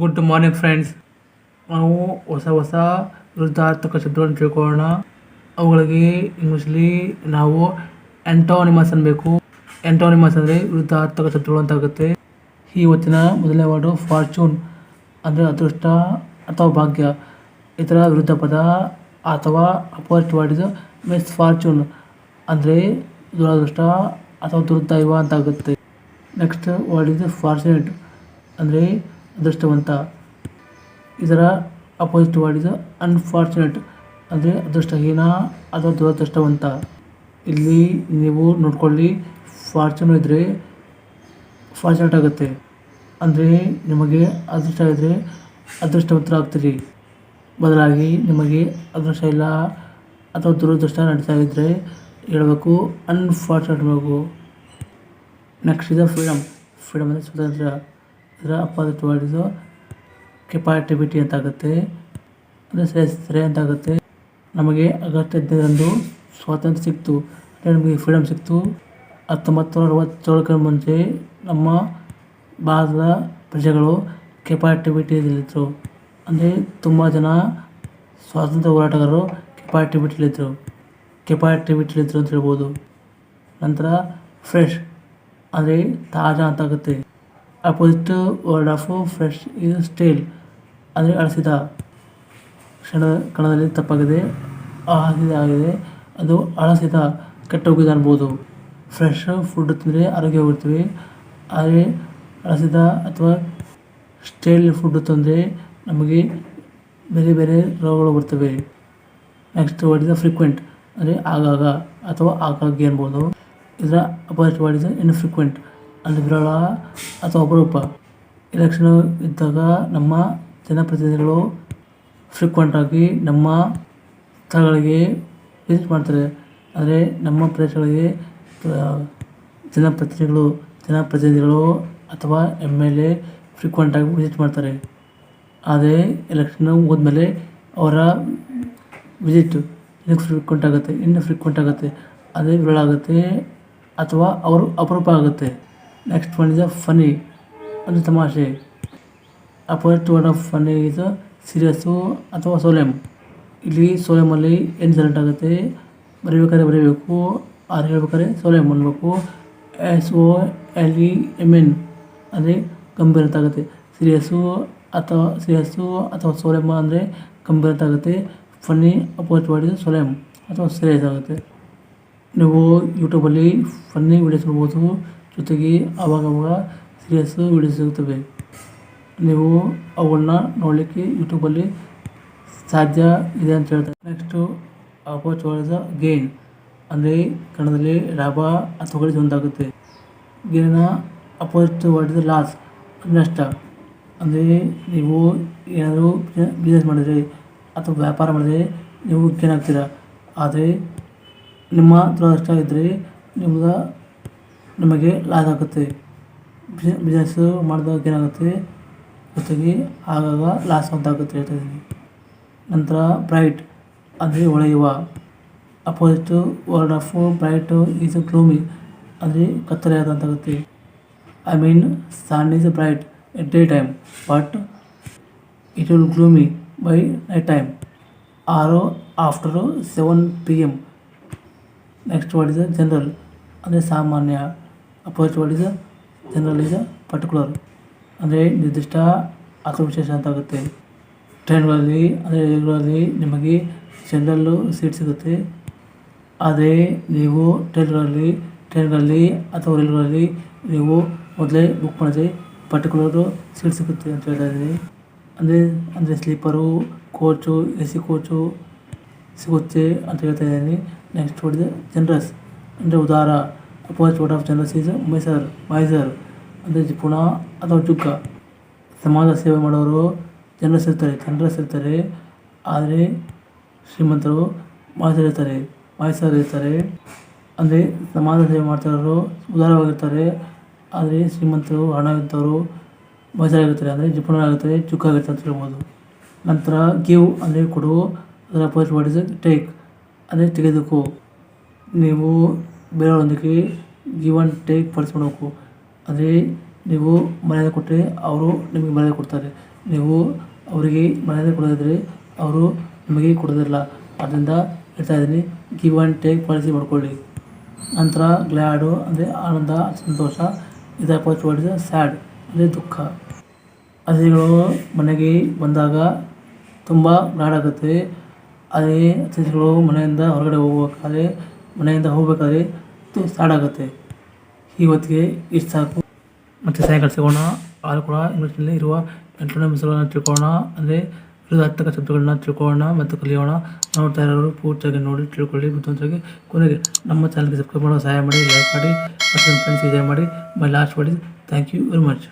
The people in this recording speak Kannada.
ಗುಡ್ ಮಾರ್ನಿಂಗ್ ಫ್ರೆಂಡ್ಸ್ ನಾವು ಹೊಸ ಹೊಸ ವಿರುದ್ಧಾರ್ಥಕ ಶಬ್ದಗಳನ್ನು ತಿಳ್ಕೊಳ್ಳೋಣ. ಅವುಗಳಿಗೆ ಇಂಗ್ಲೀಷಲ್ಲಿ ನಾವು ಎಂಟೋನಿಮಸ್ ಅನ್ಬೇಕು. ಎಂಟೋನಿಮಸ್ ಅಂದರೆ ವಿರುದ್ಧಾರ್ಥಕ ಶಬ್ದಗಳು ಅಂತ ಆಗುತ್ತೆ. ಈ ಹೊತ್ತಿನ ಮೊದಲನೇ ವರ್ಡು ಫಾರ್ಚೂನ್ ಅಂದರೆ ಅದೃಷ್ಟ ಅಥವಾ ಭಾಗ್ಯ. ಇದರ ವಿರುದ್ಧ ಪದ ಅಥವಾ ಅಪೋಸಿಟ್ ವರ್ಡ್ ಇದು ಮಿಸ್ ಫಾರ್ಚೂನ್ ಅಂದರೆ ದುರದೃಷ್ಟ ಅಥವಾ ದುರ್ದೈವ ಅಂತ ಆಗುತ್ತೆ. ನೆಕ್ಸ್ಟ್ ವರ್ಡ್ ಇದು ಫಾರ್ಚುನೇಟ್ ಅಂದರೆ ಅದೃಷ್ಟವಂತ. ಇದರ ಅಪೋಸಿಟ್ ವರ್ಡ್ ಇದು ಅನ್ಫಾರ್ಚುನೇಟ್ ಅಂದರೆ ಅದೃಷ್ಟಹೀನ ಅಥವಾ ದುರದೃಷ್ಟವಂತ. ಇಲ್ಲಿ ನೀವು ನೋಡ್ಕೊಳ್ಳಿ ಫಾರ್ಚುನ್ ಇದ್ದರೆ ಫಾರ್ಚುನೇಟ್ ಆಗುತ್ತೆ. ಅಂದರೆ ನಿಮಗೆ ಅದೃಷ್ಟ ಇದ್ದರೆ ಅದೃಷ್ಟವಂತರಾಗ್ತೀರಿ. ಬದಲಾಗಿ ನಿಮಗೆ ಅದೃಷ್ಟ ಇಲ್ಲ ಅಥವಾ ದುರದೃಷ್ಟ ನಡೀತಾ ಇದ್ದರೆ ಹೇಳಬೇಕು ಅನ್ಫಾರ್ಚುನೇಟ್ ಹೇಳಬೇಕು ನೆಕ್ಸ್ಟ್ ಇದೆ ಫ್ರೀಡಮ್ ಫ್ರೀಡಮ್ ಅಂದರೆ ಸ್ವಾತಂತ್ರ್ಯ. ಇದರ ಅಪೋಸಿಟ್ ವರ್ಡ್ ಇದು ಕೆಪಾಟಿವಿಟಿ ಅಂತ ಆಗುತ್ತೆ ಅಂದರೆ ಅಂತ ಆಗುತ್ತೆ ನಮಗೆ ಆಗಸ್ಟ್ ಸ್ವಾತಂತ್ರ್ಯ ಸಿಕ್ತು. ನಮಗೆ ಫ್ರೀಡಮ್ ಸಿಕ್ತು. ಹತ್ತೊಂಬತ್ತು ನೂರ ಅರವತ್ತೇಳಕ್ಕೆ ಮುಂಚೆ ನಮ್ಮ ಭಾರತದ ಪ್ರಜೆಗಳು ಕೆಪಾಟಿವಿಟಿಯಲ್ಲಿದ್ದರು ಅಂದರೆ ತುಂಬ ಜನ ಸ್ವಾತಂತ್ರ್ಯ ಹೋರಾಟಗಾರರು ಕೆಪಾಟಿವಿಟಿಲಿದ್ದರು ಕೆಪಾಟಿವಿಟಿಲಿದ್ದರು ಅಂತ ಹೇಳ್ಬೋದು. ನಂತರ ಫ್ರೆಶ್ ಅಂದರೆ ತಾಜಾ ಅಂತ ಆಗುತ್ತೆ ಅಪೋಸಿಟ್ ಆಫ್ ಫ್ರೆಶ್ ಇದು ಸ್ಟೇಲ್ ಅಂದರೆ ಅಳಿಸಿದ. ಕ್ಷಣ ಕಣದಲ್ಲಿ ತಪ್ಪಾಗಿದೆ. ಆಗಿದೆ. ಅದು ಅಳಸಿದ. ಕೆಟ್ಟೋಗಿದೆ ಅನ್ಬೋದು. ಫ್ರೆಶ್ ಫುಡ್ ತಿಂದರೆ ಆರೋಗ್ಯವಾಗಿರ್ತೀವಿ. ಆದರೆ ಅಳಸಿದ ಅಥವಾ ಸ್ಟೇಲ್ ಫುಡ್ ತಂದರೆ ನಮಗೆ ಬೇರೆ ಬೇರೆ ರೋಗಗಳು ಬರ್ತವೆ. ನೆಕ್ಸ್ಟ್ ವರ್ಡ್ ಇಸ್ ಫ್ರೀಕ್ವೆಂಟ್ ಅಂದರೆ ಆಗಾಗ ಅಥವಾ ಆಗಾಗ್ಗೆ ಅನ್ಬೋದು. ಇದರ ಅಪೋಸಿಟ್ ವರ್ಡ್ ಇಸ್ ಇನ್ಫ್ರೀಕ್ವೆಂಟ್. ಅಂದರೆ ವಿರಳ ಅಥವಾ ಅಪರೂಪ. ಎಲೆಕ್ಷನ್ ಇದ್ದಾಗ ನಮ್ಮ ಜನಪ್ರತಿನಿಧಿಗಳು ಫ್ರೀಕ್ವೆಂಟಾಗಿ ನಮ್ಮ ಸ್ಥಳಗಳಿಗೆ ವಿಸಿಟ್ ಮಾಡ್ತಾರೆ. ಆದರೆ ನಮ್ಮ ಪ್ರದೇಶಗಳಿಗೆ ಜನಪ್ರತಿನಿಧಿಗಳು ಜನಪ್ರತಿನಿಧಿಗಳು ಅಥವಾ ಎಂ ಎಲ್ ಎ ಫ್ರೀಕ್ವೆಂಟಾಗಿ ವಿಸಿಟ್ ಮಾಡ್ತಾರೆ. ಆದರೆ ಎಲೆಕ್ಷನ್ ಹೋದ್ಮೇಲೆ ಅವರ ವಿಸಿಟ್ ಇನ್ಫ್ರೀಕ್ವೆಂಟ್ ಆಗುತ್ತೆ ಇನ್ಫ್ರೀಕ್ವೆಂಟ್ ಆಗುತ್ತೆ. ಅದೇ ವಿರಳ ಆಗುತ್ತೆ ಅಥವಾ ಅವರು ಅಪರೂಪ ಆಗುತ್ತೆ. ನೆಕ್ಸ್ಟ್ ಒನ್ ಇಸ್ ಫನಿ ಅದು ತಮಾಷೆ. Opposite word of funny is serious ಅಥವಾ ಸೋಲೆಮ್ ಇಲ್ಲಿ ಸೋಲೆಮಲ್ಲಿ ಏನು ಸೆಲೆಕ್ಟ್ ಆಗುತ್ತೆ. ಬರೀಬೇಕಾದ್ರೆ ಬರೀಬೇಕು. ಆರು ಹೇಳ್ಬೇಕಾದ್ರೆ ಸೋಲೆಮ್ ಅನ್ಬೇಕು S O L E M N ಅಂದರೆ ಗಂಭೀರ ಆಗುತ್ತೆ. ಸೀರಿಯಸ್ಸು ಅಥವಾ ಸೀರಿಯಸ್ಸು ಅಥವಾ ಸೋಲೆಮ್ ಅಂದರೆ ಗಂಭೀರ ಆಗುತ್ತೆ. Funny opposite word is solemn ಅಥವಾ ಸೀರಿಯಸ್ ಆಗುತ್ತೆ. ನೀವು ಯೂಟ್ಯೂಬಲ್ಲಿ ಫನ್ನಿ ವೀಡಿಯೋಸ್ ನೋಡ್ಬೋದು. ಜೊತೆಗೆ ಅವಾಗವಾಗ ಸೀರಿಯಸ್ಸು ವೀಡಿಯೋ ಸಿಗುತ್ತವೆ. ನೀವು ಅವುಗಳನ್ನ ನೋಡಲಿಕ್ಕೆ ಯೂಟ್ಯೂಬಲ್ಲಿ ಸಾಧ್ಯ ಇದೆ ಅಂತ ಹೇಳ್ತಾರೆ. ನೆಕ್ಸ್ಟು ಅಪೋಚ್ ವರ್ಡ್ ಗೇನ್ ಅಂದರೆ ಕನ್ನಡದಲ್ಲಿ ಲಾಭ ಅಥವಾ ಒಂದಾಗುತ್ತೆ. ಗೇನ ಅಪೋಸಿಟ್ ವರ್ಡ್ ಲಾಸ್ ನಷ್ಟ ಅಂದರೆ ನೀವು ಏನಾದರೂ ಬಿಸ್ನೆಸ್ ಮಾಡಿದರೆ ಅಥವಾ ವ್ಯಾಪಾರ ಮಾಡಿದರೆ ನೀವು ಗೇನ್ ಆಗ್ತೀರ. ಆದರೆ ನಿಮ್ಮ ದುರದೃಷ್ಟ ಇದ್ದರೆ ನಿಮ್ಗೆ ನಿಮಗೆ ಲಾಸ್ ಆಗುತ್ತೆ ಬಿಸ್ನೆಸ್ಸು ಮಾಡಿದಾಗ ಏನಾಗುತ್ತೆ ಜೊತೆಗೆ ಆಗಾಗ ಲಾಸ್ ಅಂತ ಆಗುತ್ತೆ ಹೇಳ್ತಾ ಇದ್ದೀನಿ ನಂತರ ಬ್ರೈಟ್ ಅಂದರೆ ಹೊಳೆಯುವ opposite word of bright is gloomy ಅಂದರೆ ಕತ್ತಲೆಯಾದ ಅಂತ ಆಗುತ್ತೆ I mean sun is bright at day time but it will gloomy by night time or after seven P M next word is general ಅಂದರೆ ಸಾಮಾನ್ಯ. Opposite word is general is particular ಅಂದರೆ ನಿರ್ದಿಷ್ಟ ಅಥವಾ ವಿಶೇಷ ಅಂತ ಆಗುತ್ತೆ. ಟ್ರೈನ್ಗಳಲ್ಲಿ, ಅಂದರೆ ರೈಲುಗಳಲ್ಲಿ ನಿಮಗೆ ಜನರಲ್ಲು ಸೀಟ್ ಸಿಗುತ್ತೆ. ಆದರೆ ನೀವು ಟ್ರೈನ್ಗಳಲ್ಲಿ ಟ್ರೈನ್ಗಳಲ್ಲಿ ಅಥವಾ ರೈಲುಗಳಲ್ಲಿ ನೀವು ಮೊದಲೇ ಬುಕ್ ಮಾಡಿದ್ರೆ ಪರ್ಟಿಕ್ಯುಲರು ಸೀಟ್ ಸಿಗುತ್ತೆ ಅಂತ ಹೇಳ್ತಾ ಇದ್ದೀನಿ ಅಂದರೆ ಅಂದರೆ sleeper coach A C coach ಸಿಗುತ್ತೆ ಅಂತ ಹೇಳ್ತಾ ಇದ್ದೀನಿ ನೆಕ್ಸ್ಟ್ ಹೊಡೆದು ಜನರಸ್ ಅಂದರೆ ಉದಾರ opposite word of generous is miser miser ಅಂದರೆ ಪುಣ ಅಥವಾ ಚುಕ್ಕ ಸಮಾಜ ಸೇವೆ ಮಾಡೋರು ಜನರಸ್ ಇರ್ತಾರೆ ಜನರಸ್ ಇರ್ತಾರೆ ಆದರೆ ಶ್ರೀಮಂತರು ಮೈಸೂರು ಇರ್ತಾರೆ ಮೈಸೂರು ಇರ್ತಾರೆ. ಅಂದರೆ ಸಮಾಜ ಸೇವೆ ಮಾಡ್ತಾರೋರು ಉದಾರವಾಗಿರ್ತಾರೆ. ಆದರೆ ಶ್ರೀಮಂತರು ಹಣ ಇದ್ದವರು ಮೈಸೂರಾಗಿರ್ತಾರೆ ಅಂದರೆ ಜಿಪುಣರಾಗಿರ್ತಾರೆ ಚುಕ್ಕಾಗಿರ್ತಾರೆ ಅಂತ ಹೇಳ್ಬೋದು. ನಂತರ ಗಿವ್ ಅಂದರೆ ಕೊಡು, ಅದರ ಅಪೋಸಿಟ್ ವರ್ಡ್ ಇಸ್ ಟೇಕ್. ಅಂದರೆ ತೆಗೆದುಕೋ. ನೀವು ಬೇರೆಯವರೊಂದಿಗೆ ಗಿವ್ ಆ್ಯಂಡ್ ಟೇಕ್ ಪಡಿಸ್ಕೊಳ್ಬೇಕು. ಅಂದರೆ ನೀವು ಮರ್ಯಾದೆ ಕೊಟ್ಟರೆ ಅವರು ನಿಮಗೆ ಮರ್ಯಾದೆ ಕೊಡ್ತಾರೆ. ನೀವು ಅವರಿಗೆ ಮರ್ಯಾದೆ ಕೊಡದಿದ್ದರೆ ಅವರು ನಿಮಗೆ ಕೊಡೋದಿಲ್ಲ. ಅದರಿಂದ ಹೇಳ್ತಾ ಇದ್ದೀನಿ ಗಿವ್ ಆ್ಯಂಡ್ ಟೇಕ್ ಪಾಲಿಸಿ ಮಾಡ್ಕೊಳ್ಳಿ. ನಂತರ ಗ್ಲ್ಯಾಡು ಅಂದರೆ ಆನಂದ, ಸಂತೋಷ ಇದರ ಫಸ್ಟ್ ವರ್ಡ್ ಸ್ಯಾಡ್ ಅಂದರೆ ದುಃಖ. ಅತಿಥಿಗಳು ಮನೆಗೆ ಬಂದಾಗ ತುಂಬ ಆಗುತ್ತೆ ಅದೇ ಅತಿಥಿಗಳು ಮನೆಯಿಂದ ಹೊರಗಡೆ ಹೋಗ್ಬೇಕಾದ್ರೆ ಮನೆಯಿಂದ ಹೋಗಬೇಕಾದ್ರೆ ಸ್ಟಾರ್ಟ್ ಆಗುತ್ತೆ. ಇವತ್ತಿಗೆ ಇಷ್ಟು ಸಾಕು. ಮತ್ತು ಸಾಯಂಕಾಲ ಸಿಗೋಣ. ಆರು ಕೂಡ ಇಂಗ್ಲೀಷ್ನಲ್ಲಿ ಇರುವ ಎಂಟನೇ ಮಿಸಲನ್ನು ತಿಳ್ಕೊಳ್ಳೋಣ. ಅಂದರೆ ವಿರುದ್ಧಾರ್ಥಕ ಶಬ್ದಗಳನ್ನ ತಿಳ್ಕೊಳ್ಳೋಣ ಮತ್ತು ಕಲಿಯೋಣ. ನೋಡ್ತಾ ಇರೋರು ಪೂರ್ತಿಯಾಗಿ ನೋಡಿ, ತಿಳ್ಕೊಳ್ಳಿ ಬುದ್ಧಿವಂತರಾಗಿ ಕೊನೆಗೆ ನಮ್ಮ ಚಾನಲ್ಗೆ ಸಬ್ಸ್ಕ್ರೈಬ್ ಮಾಡೋ ಸಹಾಯ ಮಾಡಿ ಲೈಕ್ ಮಾಡಿ, ಮತ್ತು ಫ್ರೆಂಡ್ಸ್ ಶೇರ್ ಮಾಡಿ. ಮೈ ಲಾಸ್ಟ್ ಮಾಡಿ ಥ್ಯಾಂಕ್ ಯು ವೆರಿ ಮಚ್